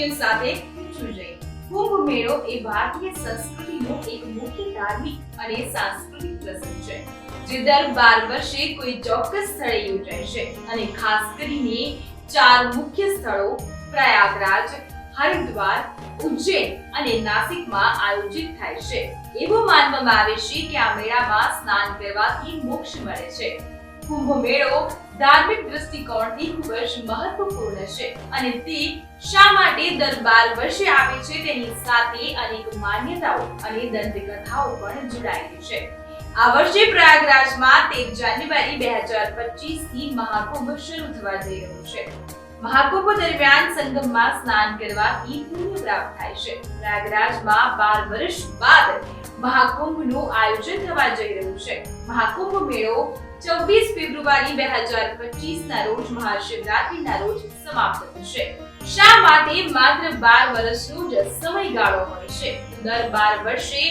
News સાથે પૂછવું જોઈએ કુંભ મેળો એ ભારતીય સંસ્કૃતિનો એક મુખ્ય ધાર્મિક અને સાંસ્કૃતિક પ્રસંગ છે, જે દર બાર વર્ષે કોઈ ચોક્કસ સ્થળે યોજાય છે અને ખાસ કરીને ચાર મુખ્ય સ્થળો પ્રયાગરાજ, હરિદ્વાર, ઉજ્જૈન અને નાસિકમાં આયોજિત થાય છે. એવું માનવામાં આવે છે કે આ મેળામાં સ્નાન કરવાથી મોક્ષ મળે છે. કુંભ મેળો ધાર્મિક દ્રષ્ટિકોણથી ખૂબ જ મહત્વપૂર્ણ છે. અને તે શા માટે દર બાર વર્ષે આવે છે તેની સાથે અનેક માન્યતાઓ અને દંતકથાઓ પણ જોડાયેલી છે. આ વર્ષે પ્રયાગરાજમાં તેર જાન્યુઆરી બે હજાર પચીસથી મહાકુંભ શરૂ થવા જઈ રહ્યો છે. મહાકુંભ દરમિયાન સંગમમાં સ્નાન કરવાથી પુણ્ય પ્રાપ્ત થાય છે. પ્રયાગરાજમાં બાર વર્ષ બાદ મહાકુંભનું આયોજન થવા જઈ રહ્યું છે. મહાકુંભ મેળો છવ્વીસ ફેબ્રુઆરી બે હજાર પચીસ ના રોજ મહાશિવરાત્રીના રોજ સમાપ્ત થશે. શા માટે માત્ર બાર વર્ષનો જ સમયગાળો હોય છે? દર બાર વર્ષે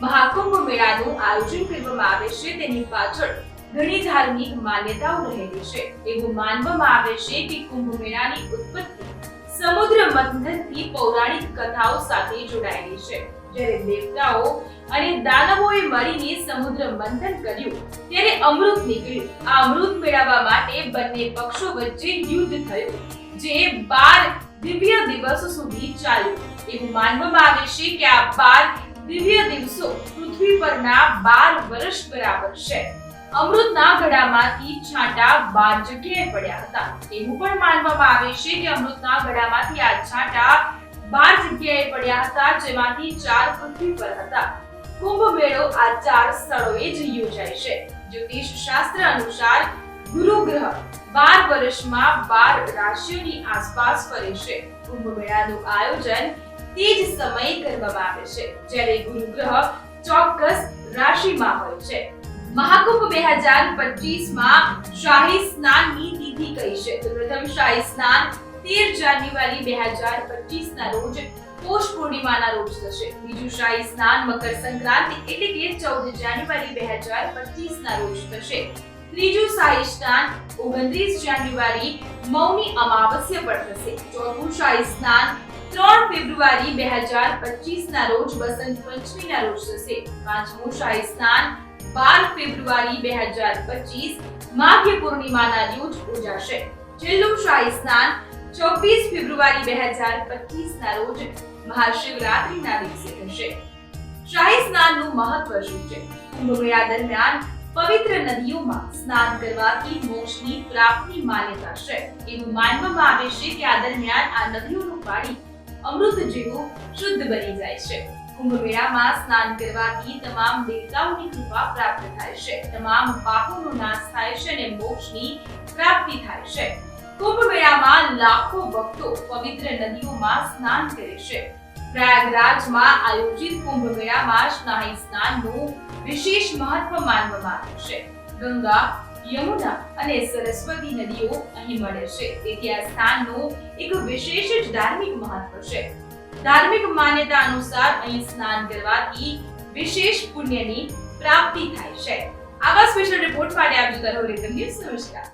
મહાકુંભ મેળાનું આયોજન કરવામાં આવે છે તેની પાછળ ઘણી ધાર્મિક માન્યતાઓ રહેલી છે. એવું માનવામાં આવે છે કે કુંભ મેળાની ઉત્પત્તિ સમુદ્ર મંથનથી પૌરાણિક કથાઓ સાથે જોડાયેલી છે. જ્યારે દેવતાઓ અને દાનવોએ મળીને સમુદ્ર મંથન કર્યું, ત્યારે અમૃત નીકળ્યું. આ અમૃત મેળવવા માટે બંને પક્ષો વચ્ચે યુદ્ધ થયું, જે બાર દિવ્ય દિવસો સુધી ચાલ્યું. એવું માનવામાં આવે છે કે આ બાર દિવ્ય દિવસો પૃથ્વી પરના બાર વર્ષ બરાબર છે. અમૃતના ઘડામાંથી છાંટા બાર જગ્યાએ પડ્યા હતા. એવું પણ માનવામાં આવે છે કે અમૃતના ઘડામાંથી આ છાંટા બાર જગ્યાએ પડ્યા હતા, જેમાંથી ચાર પૃથ્વી પર હતા. કુંભ મેળો આ ચાર સ્થળોએ જ યોજાય છે. જ્યોતિષ શાસ્ત્ર અનુસાર ગુરુ ગ્રહ બાર વર્ષમાં બાર રાશિઓની આસપાસ ફરે છે. કુંભ મેળાનું આયોજન તે જ સમયે કરવામાં આવે છે, જ્યારે ગુરુ ગ્રહ ચોક્કસ રાશિમાં હોય છે. મહાકુંભ બે હજાર પચીસમાં શાહી સ્નાનની તિથિ કહી છે? પ્રથમ શાહી સ્નાન તેર જાન્યુઆરી બે હજાર પચીસ ના રોજ પોષ પૂર્ણિમાના રોજ થશે. બીજું શાહી સ્નાન મકર સંક્રાંતિ એટલે કે ચૌદ જાન્યુઆરી બે હજાર પચીસ ના રોજ થશે. ત્રીજું શાહી સ્નાન ઓગણત્રીસ જાન્યુઆરી મૌની અમાવસ્યા પર થશે. ચોથું શાહી સ્નાન ત્રણ ફેબ્રુઆરી બે હજાર પચીસ ના રોજ વસંત પંચમી ના રોજ થશે. પાંચમું શાહી સ્નાન બાર ફેબ્રુઆરી બે હજાર પચીસ માઘ્ય પૂર્ણિમાના રોજ ઉજાશે છેલ્લું શાહી સ્નાન ચોવીસ ફેબ્રુઆરી બે હજાર પચીસ ના રોજ મહાશિવરાત્રીના દિવસે થશે. શાહી સ્નાનનું મહત્વ શું છે? કુંભમેળા દરમિયાન પવિત્ર નદીઓમાં સ્નાન કરવાથી મોક્ષની પ્રાપ્તિ માન્યતા છે. એવું માનવામાં આવે છે કે આ દરમિયાન આ નદીઓનું પાણી અમૃત જેવું શુદ્ધ બની જાય છે. કુંભ મેળામાં સ્નાન કરવાથી તમામ દેવતાઓની કૃપા પ્રાપ્ત થાય છે. તમામ પાપોનો નાશ થાય છે અને મોક્ષની પ્રાપ્તિ થાય છે. કુંભ મેળામાં લાખો ભક્તો પવિત્ર નદીઓમાં સ્નાન કરે છે. પ્રયાગરાજમાં આયોજિત કુંભ મેળામાં સ્નાહી સ્નાનનું વિશેષ મહત્વ માનવામાં આવે છે. ગંગા, યમુના અને સરસ્વતી નદીઓ અહીં મળે છે. તેથી આ સ્થાનનું એક વિશેષ જ ધાર્મિક મહત્વ છે. ધાર્મિક માન્યતા અનુસાર અહીં સ્નાન કરવાથી વિશેષ પુણ્યની પ્રાપ્તિ થાય છે. આવા સ્પેશિયલ રિપોર્ટ માટે આપ જોતા રહો રીતમ ન્યૂઝ નમસ્કાર.